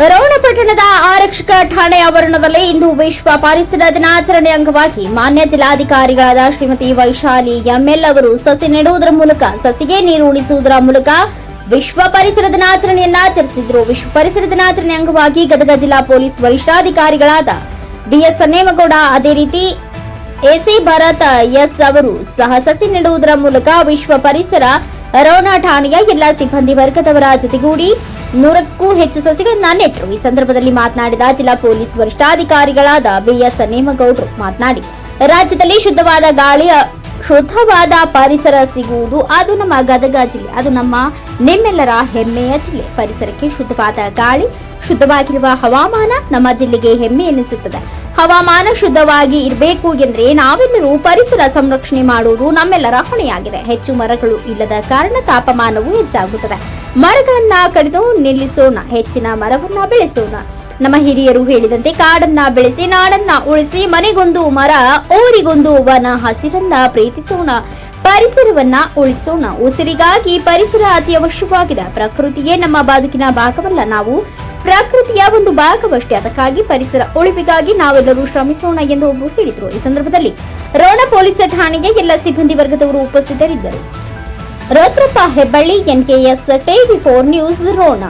ರೋಣಪಟ್ಟಣದ ಆರಕ್ಷಕ ಠಾಣೆ ಆವರಣದಲ್ಲಿ ಇಂದು ವಿಶ್ವ ಪರಿಸರ ದಿನಾಚರಣೆ ಅಂಗವಾಗಿ ಮಾನ್ಯ ಜಿಲ್ಲಾಧಿಕಾರಿಗಳಾದ ಶ್ರೀಮತಿ ವೈಶಾಲಿ ಎಂಎಲ್ ಅವರು ಸಸಿ ನೆಡುವುದರ ಮೂಲಕ ಸಸಿಗೆ ನೀರು ಉಣಿಸುವುದರ ಮೂಲಕ ವಿಶ್ವ ಪರಿಸರ ದಿನಾಚರಣೆಯನ್ನ ಆಚರಿಸಿದ್ರು. ವಿಶ್ವ ಪರಿಸರ ದಿನಾಚರಣೆ ಅಂಗವಾಗಿ ಗದಗ ಜಿಲ್ಲಾ ಪೊಲೀಸ್ ವರಿಷ್ಠಾಧಿಕಾರಿಗಳಾದ ಡಿಎಸ್ ನೇಮಗೌಡ ಅದೇ ರೀತಿ ಎಸಿ ಭರತ್, ಎಸ್ ಅವರು ಸಹ ಸಸಿ ನೆಡುವುದರ ಮೂಲಕ ವಿಶ್ವ ಪರಿಸರ ರೋಣ ಠಾಣೆಯ ಎಲ್ಲಾ ಸಿಬ್ಬಂದಿ ವರ್ಗದವರ ಜೊತೆಗೂಡಿ ನೂರಕ್ಕೂ ಹೆಚ್ಚು ಸಸಿಗಳನ್ನ ನೆಟ್ಟರು. ಈ ಸಂದರ್ಭದಲ್ಲಿ ಮಾತನಾಡಿದ ಜಿಲ್ಲಾ ಪೊಲೀಸ್ ವರಿಷ್ಠಾಧಿಕಾರಿಗಳಾದ ಬಿಎಸ್ ನೇಮಗೌಡರು ಮಾತನಾಡಿ, ರಾಜ್ಯದಲ್ಲಿ ಶುದ್ಧವಾದ ಗಾಳಿ ಶುದ್ಧವಾದ ಪರಿಸರ ಸಿಗುವುದು ಅದು ನಮ್ಮ ಗದಗ ಜಿಲ್ಲೆ, ಅದು ನಮ್ಮ ನಿಮ್ಮೆಲ್ಲರ ಹೆಮ್ಮೆಯ ಜಿಲ್ಲೆ. ಪರಿಸರಕ್ಕೆ ಶುದ್ಧವಾದ ಗಾಳಿ, ಶುದ್ಧವಾಗಿರುವ ಹವಾಮಾನ ನಮ್ಮ ಜಿಲ್ಲೆಗೆ ಹೆಮ್ಮೆ ಎನಿಸುತ್ತದೆ. ಹವಾಮಾನ ಶುದ್ಧವಾಗಿ ಇರಬೇಕು ಎಂದರೆ ನಾವೆಲ್ಲರೂ ಪರಿಸರ ಸಂರಕ್ಷಣೆ ಮಾಡುವುದು ನಮ್ಮೆಲ್ಲರ ಹೊಣೆಯಾಗಿದೆ. ಹೆಚ್ಚು ಮರಗಳು ಇಲ್ಲದ ಕಾರಣ ತಾಪಮಾನವು ಹೆಚ್ಚಾಗುತ್ತದೆ. ಮರಗಳನ್ನ ಕಡಿದು ನಿಲ್ಲಿಸೋಣ, ಹೆಚ್ಚಿನ ಮರವನ್ನ ಬೆಳೆಸೋಣ. ನಮ್ಮ ಹಿರಿಯರು ಹೇಳಿದಂತೆ ಕಾಡನ್ನ ಬೆಳೆಸಿ, ನಾಡನ್ನ ಉಳಿಸಿ, ಮನೆಗೊಂದು ಮರ, ಊರಿಗೊಂದು ವನ ಹಸಿರನ್ನ ಪ್ರೀತಿಸೋಣ. ಪರಿಸರವನ್ನ ಉಳಿಸೋಣ. ಉಸಿರಿಗಾಗಿ ಪರಿಸರ ಅತಿ ಅವಶ್ಯವಾಗಿದೆ. ಪ್ರಕೃತಿಯೇ ನಮ್ಮ ಬದುಕಿನ ಭಾಗವಲ್ಲ ನಾವು. ಪ್ರಕೃತಿಯ ಒಂದು ಭಾಗವಷ್ಟೇ. ಅದಕ್ಕಾಗಿ ಪರಿಸರ ಉಳಿವಿಗಾಗಿ ನಾವೆಲ್ಲರೂ ಶ್ರಮಿಸೋಣ ಎಂದು ಒಬ್ಬರು ಹೇಳಿದರು. ಈ ಸಂದರ್ಭದಲ್ಲಿ ರೋಣ ಪೊಲೀಸ್ ಠಾಣೆಯ ಎಲ್ಲ ಸಿಬ್ಬಂದಿ ವರ್ಗದವರು ಉಪಸ್ಥಿತರಿದ್ದರು. Rudrappa Hebballi NKS TV four news Ron.